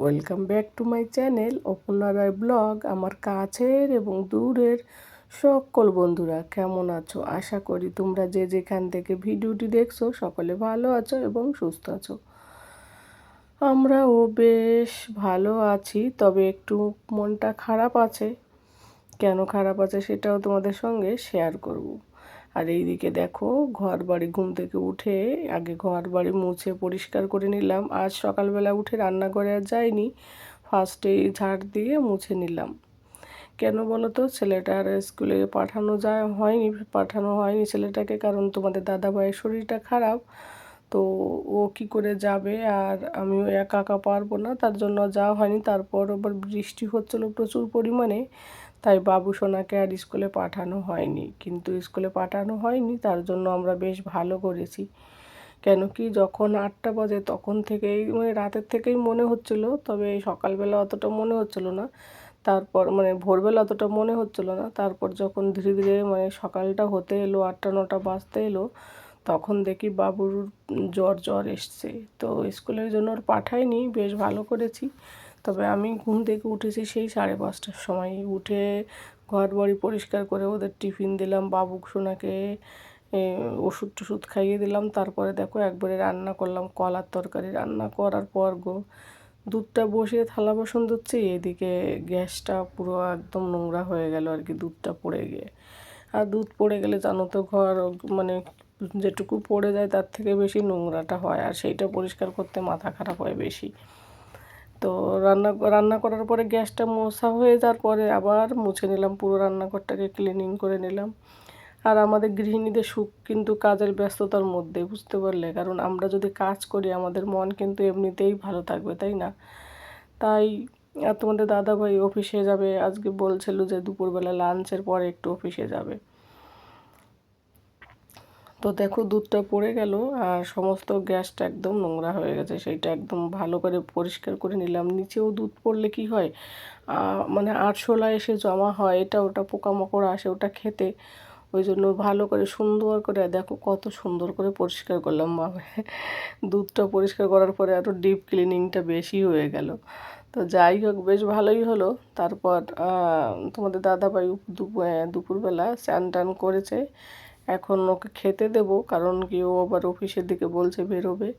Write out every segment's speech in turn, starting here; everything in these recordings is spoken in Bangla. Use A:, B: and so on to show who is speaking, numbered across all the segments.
A: Welcome back to my channel Aparna Roy blog আমার কাছের এবং দূরের সকল বন্ধুরা, কেমন আছো? আশা করি তোমরা যে যেখান থেকে ভিডিওটি দেখছ, সকলে ভালো আছো এবং সুস্থ আছো। আমরাও বেশ ভালো আছি, তবে একটু মনটা খারাপ আছে। কেন খারাপ আছে সেটাও তোমাদের সঙ্গে শেয়ার করব। আর এইদিকে দেখো ঘর বাড়ি ঘুম থেকে উঠে আগে ঘর বাড়ি মুছে পরিষ্কার করে নিলাম। আজ সকালবেলা উঠে রান্নাঘরে আর যাইনি ফার্স্টেই ঝাড় দিয়ে মুছে নিলাম। কেন বলো তো ছেলেটার স্কুলে পাঠানো যায় হয়নি, পাঠানো হয়নি ছেলেটাকে, কারণ তোমাদের দাদা ভাইয়ের শরীরটা খারাপ। তো ও কি করে যাবে? আর আমিও একা একা পারব না, তার জন্য যাওয়া হয়নি। তারপর আবার বৃষ্টি হচ্ছিল প্রচুর পরিমাণে। তাই বাবু সোনাকে আর স্কুলে পাঠানো হয়নি। কিন্তু স্কুলে পাঠানো হয়নি, তার জন্য আমরা বেশ ভালো করেছি। কেন কি যখন আটটা বাজে তখন থেকেই মানে রাতের থেকেই মনে হচ্ছিল, তবে সকালবেলা অতটা মনে হচ্ছিল না। তারপর মানে ভোরবেলা অতটা মনে হচ্ছিল না। তারপর যখন ধীরে ধীরে মানে সকালটা হতে এলো, আটটা নটা বাজতে এলো, তখন দেখি বাবুর জ্বর জ্বর এসছে। তো স্কুলের জন্য ওর পাঠাইনি, বেশ ভালো করেছি। তবে আমি ঘুম থেকে উঠেছি সেই সাড়ে পাঁচটার সময়। উঠে ঘর বাড়ি পরিষ্কার করে ওদের টিফিন দিলাম, বাবুক, সোনাকে ওষুধ টষুধ খাইয়ে দিলাম। তারপরে দেখো একবারে রান্না করলাম, কলার তরকারি রান্না করার পর গো, দুধটা বসিয়ে থালা বাসন ধুচ্ছি, এদিকে গ্যাসটা পুরো একদম নোংরা হয়ে গেল আর কি, দুধটা পড়ে গিয়ে। আর দুধ পড়ে গেলে জানো তো ঘর মানে যেটুকু পড়ে যায় তার থেকে বেশি নোংরাটা হয়, আর সেইটা পরিষ্কার করতে মাথা খারাপ হয় বেশি। তো রান্না রান্না করার পরে গ্যাসটা মশা হয়ে যাওয়ার পরে আবার মুছে নিলাম, পুরো রান্নাঘরটাকে ক্লিনিং করে নিলাম। আর আমাদের গৃহিণীদের সুখ কিন্তু কাজের ব্যস্ততার মধ্যে, বুঝতে পারলে? কারণ আমরা যদি কাজ করি, আমাদের মন কিন্তু এমনিতেই ভালো থাকবে, তাই না? তাই, আর তোমাদের দাদাভাই অফিসে যাবে, আজকে বলছিল যে দুপুরবেলা লাঞ্চের পরে একটু অফিসে যাবে। তো দেখো দুধটা পড়ে গেল আর সমস্ত গ্যাসটা একদম নোংরা হয়ে গেছে। সেইটা একদম ভালো করে পরিষ্কার করে নিলাম। নিচেও দুধ পড়লে কি হয়? মানে আরশোলা এসে জমা হয়, এটা ওটা পোকামাকড় আসে ওটা খেতে। ওই জন্য ভালো করে সুন্দর করে, দেখো কত সুন্দর করে পরিষ্কার করলাম বাবা। দুধটা পরিষ্কার করার পরে আরও ডিপ ক্লিনিংটা বেশি হয়ে গেল। তো যাই হোক, বেশ ভালোই হলো। তারপর তোমাদের দাদাভাই দুপুরবেলা স্নান টান করেছে। এখন ওকে খেতে দেব, কারণ কি ও আবার অফিসের দিকে বলছে বেরোবে।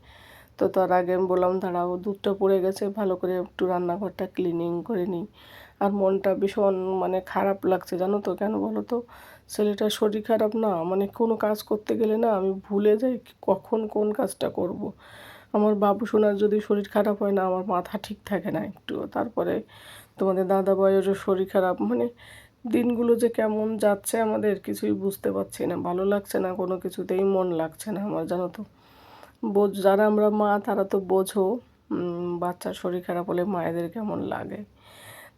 A: তো তার আগে আমি বললাম দাঁড়াও দুধটা পড়ে গেছে, ভালো করে একটু রান্নাঘরটা ক্লিনিং করে নিই। আর মনটা ভীষণ মানে খারাপ লাগছে, জানো তো, কেন বলো তো? ছেলেটার শরীর খারাপ না মানে কোনো কাজ করতে গেলে না আমি ভুলে যাই কখন কোন কাজটা করব। আমার বাবু সোনার যদি শরীর খারাপ হয় না, আমার মাথা ঠিক থাকে না একটু তারপরে তোমাদের দাদা ভাইয়েরও শরীর খারাপ মানে দিনগুলো যে কেমন যাচ্ছে আমাদের কিছুই বুঝতে পারছি না। ভালো লাগছে না, কোনো কিছুতেই মন লাগছে না আমার, জানো তো। বোঝ, যারা আমরা মা, তারা তো বোঝো বাচ্চার শরীর খারাপ হলে মায়েদের কেমন লাগে।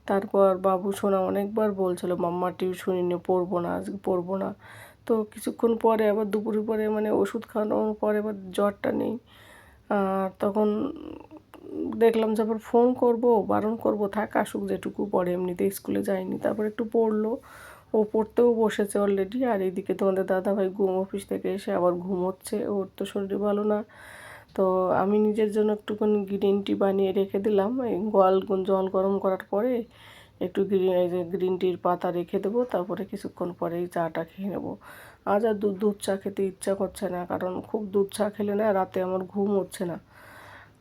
A: তারপর বাবু সোনা অনেকবার বলছিল, মাম্মা, টিউশনি নিয়ে পড়ব না, আজকে পড়ব না। তো কিছুক্ষণ পরে আবার দুপুরের পরে মানে ওষুধ খাওয়ানোর পরে আবার জ্বরটা নেই। আর তখন দেখলাম যে আবার ফোন করব, বারণ করব, থাক আসুক যেটুকু পড়ে এমনিতে স্কুলে যায়নি। তারপর একটু পড়ল, ও পড়তেও বসেছে অলরেডি আর এইদিকে তোমাদের দাদাভাই ঘুম অফিস থেকে এসে আবার ঘুমোচ্ছে, ওর তো শরীর ভালো না। তো আমি নিজের জন্য একটুখানি গ্রিন টি বানিয়ে রেখে দিলাম, এই গল জল গরম করার পরে একটু গ্রিন গ্রিন টির পাতা রেখে দেবো, তারপরে কিছুক্ষণ পরেই চাটা খেয়ে নেব। আজ আর দুধ দুধ চা খেতে ইচ্ছা করছে না, কারণ খুব দুধ চা খেলে না রাতে আমার ঘুম হচ্ছে না।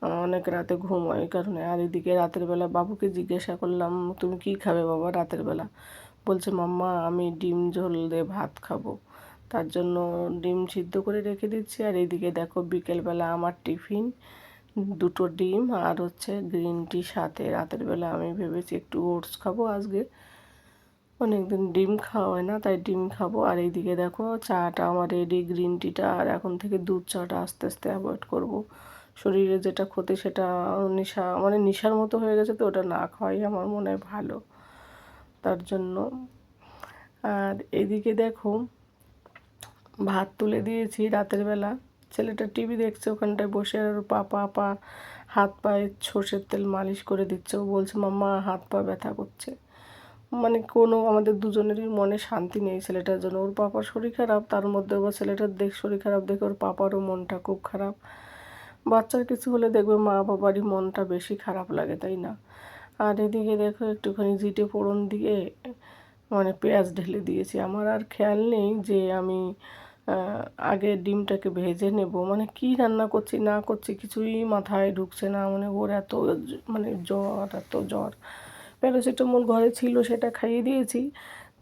A: অনেক রাতে ঘুম হয় এই কারণে, আর এদিকে রাতের বেলা বাবুকে জিজ্ঞাসা করলাম, তুমি কি খাবে বাবা রাতের বেলা? বলছে, মাম্মা, আমি ডিম, ঝোল দিয়ে ভাত খাব। তার জন্য ডিম সিদ্ধ করে রেখে দিচ্ছি। আর এদিকে দেখো, বিকেলবেলা আমার টিফিন, দুটো ডিম আর হচ্ছে গ্রিন টি সাথে। রাতের বেলা আমি ভেবেছি একটু ওটস খাব আজকে। অনেকদিন ডিম খাওয়া হয় না, তাই ডিম খাব। আর এইদিকে দেখো, চাটা আমার রেডি গ্রিন টিটা আর এখন থেকে দুধ চাটা আস্তে আস্তে অ্যাভয়েড করব। শরীরে যেটা ক্ষতি সেটা নেশা মানে নেশার মতো হয়ে গেছে তো ওটা না খাওয়াই আমার মনে হয় ভালো। তার জন্য। আর এদিকে দেখো, ভাত তুলে দিয়েছি রাতের বেলা। ছেলেটা টিভি দেখছে, ওখানটায় বসে আর পাপা পা পা হাত পায়ে সর্ষের তেল মালিশ করে দিচ্ছে। ও বলছে, মাম্মা, হাত পা ব্যথা করছে। মানে কোনো, আমাদের দুজনেরই মনে শান্তি নেই ছেলেটার জন্য। ওর পাপার শরীর খারাপ, তার মধ্যে আবার ছেলেটার দেখ শরীর খারাপ দেখে ওর পাপারও মনটা খুব খারাপ। বাচ্চার কিছু হলে দেখবে মা বাবারই মনটা বেশি খারাপ লাগে, তাই না? আর এদিকে দেখো একটুখানি জিটে ফোড়ন দিয়ে মানে পেঁয়াজ ঢেলে দিয়েছি। আমার আর খেয়াল নেই যে আমি আগে ডিমটাকে ভেজে নেব। মানে কি রান্না করছি, না করছি কিছুই মাথায় ঢুকছে না। মানে ওর এত মানে জ্বর, এত জ্বর। প্যারাসিটামল ঘরে ছিল, সেটা খাইয়ে দিয়েছি।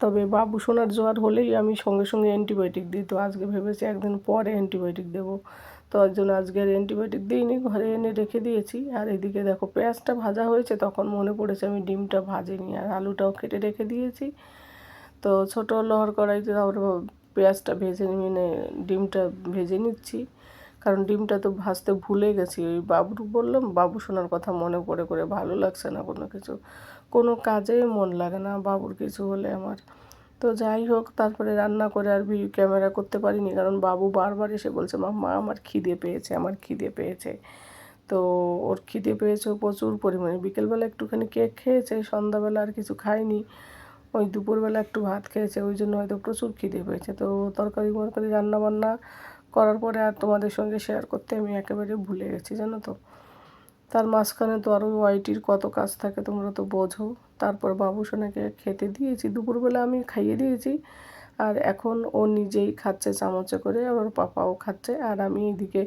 A: তবে বাবু সোনার জ্বর হলেই আমি সঙ্গে সঙ্গে অ্যান্টিবায়োটিক দিই। তো আজকে ভেবেছি একদিন পরে অ্যান্টিবায়োটিক দেবো। তো ওই জন্য আজকে আর অ্যান্টিবায়োটিক দিইনি, ঘরে এনে রেখে দিয়েছি। আর এদিকে দেখো পেঁয়াজটা ভাজা হয়েছে, তখন মনে পড়েছে আমি ডিমটা ভাজিনি, আর আলুটাও কেটে রেখে দিয়েছি। তো ছোটো লোহার কড়াইতে তারপরে পেঁয়াজটা ভেজে মানে ডিমটা ভেজে নিচ্ছি। কারণ ডিমটা তো ভাজতে ভুলে গেছি, ওই বাবুর বললাম, বাবু শোনার কথা মনে পড়ে করে ভালো লাগছে না কোনো কিছু। কোনো কাজে মন লাগে না বাবুর কিছু হলে আমার। তো যাই হোক, তারপরে রান্না করে আর ভিডিও ক্যামেরা করতে পারিনি, কারণ বাবু বারবার এসে বলছে, মা মা আমার খিদে পেয়েছে, আমার খিদে পেয়েছে। তো ওর খিদে পেয়েছে প্রচুর পরিমাণে। বিকেলবেলা একটুখানি কেক খেয়েছে, সন্ধ্যাবেলা আর কিছু খায়নি। ওই দুপুরবেলা একটু ভাত খেয়েছে, ওই জন্য হয়তো প্রচুর খিদে পেয়েছে। তো তরকারি মরকারি রান্নাবান্না করার পরে আর তোমাদের সঙ্গে শেয়ার করতে আমি একেবারে ভুলে গেছি, জানো তো? তার মাঝখানে তো আরও ওয়াইটির কত কাজ থাকে তোমরা তো বোঝো। তারপর বাবু সোনাকে খেতে দিয়েছি, দুপুরবেলা আমি খাইয়ে দিয়েছি। আর এখন ও নিজেই খাচ্ছে চামচে করে, আবার পাপাও খাচ্ছে। আর আমি এদিকে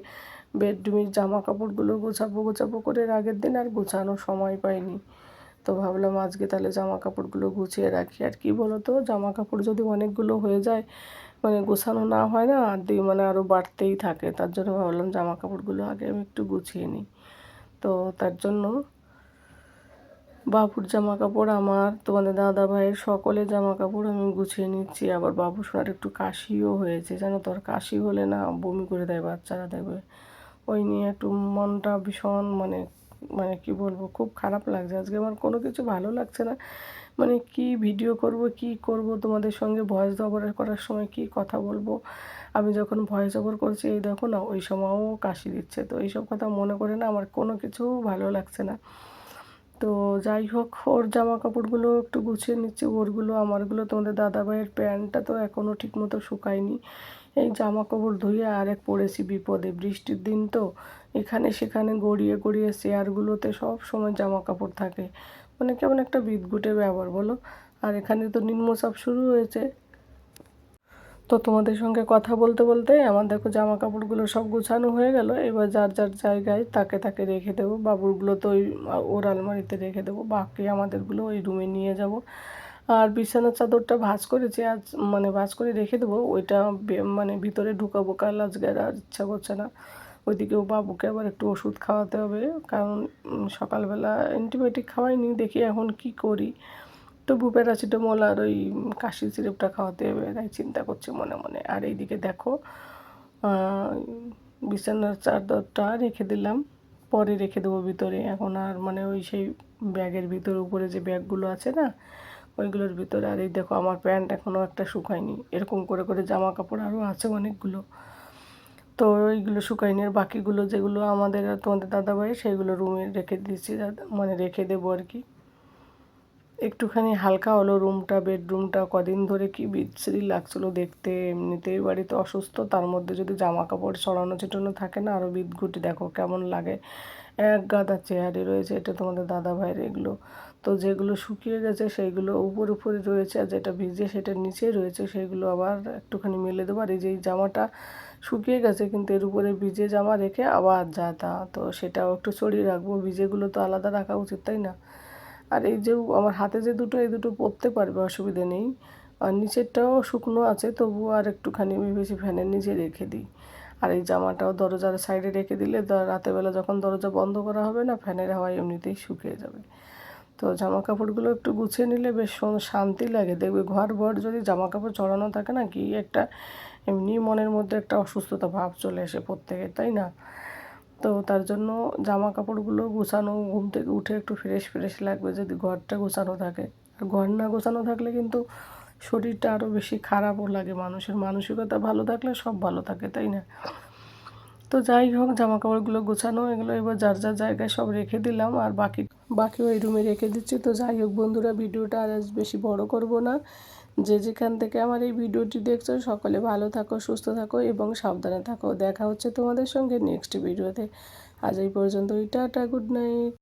A: বেডরুমের জামা কাপড়গুলো গোছাবো গোছাবো করে আগের দিন আর গোছানোর সময় পাইনি। তো ভাবলাম আজকে তাহলে জামা কাপড়গুলো গুছিয়ে রাখি। আর কি বলো তো জামা কাপড় যদি অনেকগুলো হয়ে যায় মানে গোছানো না হয় না, আর মানে আরও বাড়তেই থাকে। তার জন্য ভাবলাম জামা কাপড়গুলো আগে আমি একটু গুছিয়ে নিই। তো তার জন্য বাবুর জামা কাপড় আমার, তোমাদের দাদা ভাইয়ের সকলের জামা কাপড় আমি গুছিয়ে নিচ্ছি। আবার বাবু সোনার একটু কাশিও হয়েছে, জানো তোর কাশি হলে না বমি করে দেয়, বাচ্চারা দেবে ওই নিয়ে একটু মনটা ভীষণ মানে মানে কি বলব, খুব খারাপ লাগছে। আজকে আমার কোনো কিছু ভালো লাগছে না। মানে কি ভিডিও করব, কি করব, তোমাদের সঙ্গে ভয়েস ওভার করার সময় কি কথা বলব? আমি যখন ভয়েস ওভার করছি, এই দেখো না, ওই সময়ও কাশি দিচ্ছে। তো এইসব কথা মনে করে না আমার কোনো কিছু ভালো লাগছে না। তো যাই হোক, ওর জামা কাপড়গুলো একটু গুছিয়ে নিচ্ছে, ওরগুলো, আমারগুলো। তোমাদের দাদাভাইয়ের প্যান্টটা তো এখনও ঠিকমতো শুকায়নি। এই জামা কাপড় ধুয়ে আরেক পড়েছি বিপদে, বৃষ্টির দিন তো। এখানে সেখানে গড়িয়ে গড়িয়ে চেয়ারগুলোতে সব সময় জামা কাপড় থাকে। মানে কেমন একটা বিদগুটে ব্যবহার বলো। আর এখানে তো নিম্নচাপ শুরু হয়েছে। তো তোমাদের সঙ্গে কথা বলতে বলতে আমার দেখো জামা কাপড়গুলো সব গুছানো হয়ে গেল। এবার যার যার জায়গায় তাকে তাকে রেখে দেবো। বাবুরগুলো তো ওই, ওর আলমারিতে রেখে দেবো। বাকি আমাদেরগুলো ওই রুমে নিয়ে যাব। আর বিছানার চাদরটা ভাজ করেছি। আজ মানে ভাজ করে রেখে দেবো। ওইটা মানে ভিতরে ঢুকাবো। কাল আজকে আর ইচ্ছা করছে না। ওইদিকেও বাবুকে আবার একটু ওষুধ খাওয়াতে হবে। কারণ সকালবেলা অ্যান্টিবায়োটিক খাওয়াইনি। দেখি এখন কি করি। তবু প্যারাসিটামল আর ওই কাশি সিরাপটা খাওয়াতে হবে তাই চিন্তা করছি মনে মনে। আর এইদিকে দেখো বিছানার চাদরটা রেখে দিলাম, পরে রেখে দেবো ভিতরে। এখন আর মানে ওই সেই ব্যাগের ভিতরে, উপরে যে ব্যাগগুলো আছে না, ওইগুলোর ভিতরে। আর এই দেখো, আমার প্যান্ট এখনও একটা শুকায়নি। এরকম করে করে জামা কাপড় আরও আছে অনেকগুলো। তো ওইগুলো শুকায়নি। আর বাকিগুলো যেগুলো আমাদের তোমাদের দাদাভাই সেইগুলো রুমে রেখে দিয়েছি মানে রেখে দেবো আর কি। একটুখানি হালকা হলো রুমটা বেডরুমটা কদিন ধরে কি বিচ্ছিরি লাগছিল দেখতে। এমনিতেই বাড়িতে অসুস্থ, তার মধ্যে যদি জামা কাপড় ছড়ানো ছিটানো থাকে না আরও বিদঘুটি। দেখো কেমন লাগে। এক গাদা চেয়ারে রয়েছে, এটা তোমাদের দাদা ভাইয়ের এগুলো। তো যেগুলো শুকিয়ে গেছে, সেইগুলো উপর উপরে রয়েছে, আর যেটা ভিজে সেটা নিচে রয়েছে সেগুলো আবার একটুখানি মেলে দেবো। আর এই যে জামাটা শুকিয়ে গেছে, কিন্তু এর উপরে ভিজে জামা রেখে আবার যা তা। তো সেটাও একটু ছড়িয়ে রাখব। ভিজেগুলো তো আলাদা রাখা উচিত, তাই না? আর এই যে আমার হাতে যে দুটো, এই দুটো পরতে পারবে, অসুবিধে নেই। আর নিচেরটাও শুকনো আছে, তবুও আর একটুখানি বেশি ফ্যানের নিচে রেখে দিই। আর এই জামাটাও দরজার সাইডে রেখে দিলে রাতেরবেলা যখন দরজা বন্ধ করা হবে না, ফ্যানের হাওয়ায় এমনিতেই শুকিয়ে যাবে। তো জামা কাপড়গুলো একটু গুছিয়ে নিলে বেশ শান্তি লাগে। দেখবে ঘর ভর যদি জামা কাপড় চড়ানো থাকে না, কি একটা এমনি মনের মধ্যে একটা অসুস্থতা ভাব চলে আসে প্রত্যেকের, তাই না? তো তার জন্য জামা কাপড়গুলো গোছানো, ঘুম থেকে উঠে একটু ফ্রেশ ফ্রেশ লাগবে যদি ঘরটা গোছানো থাকে। আর ঘর না গোছানো থাকলে কিন্তু শরীরটা আরও বেশি খারাপও লাগে, মানুষের মানসিকতা ভালো থাকলে সব ভালো থাকে, তাই না? তো যাই হোক জামা কাপড়গুলো গোছানো, এগুলো এবার যার যার জায়গায় সব রেখে দিলাম, আর বাকি বাকি ওই রুমে রেখে দিচ্ছি। তো যাই হোক বন্ধুরা, ভিডিওটা আর বেশি বড় করব না। যে যেখান থেকে আমার এই ভিডিওটি দেখছ, সকলে ভালো থাকো, সুস্থ থাকো এবং সাবধানে থাকো। দেখা হচ্ছে তোমাদের সঙ্গে নেক্সট ভিডিওতে আজ এই পর্যন্ত টাটা গুড নাইট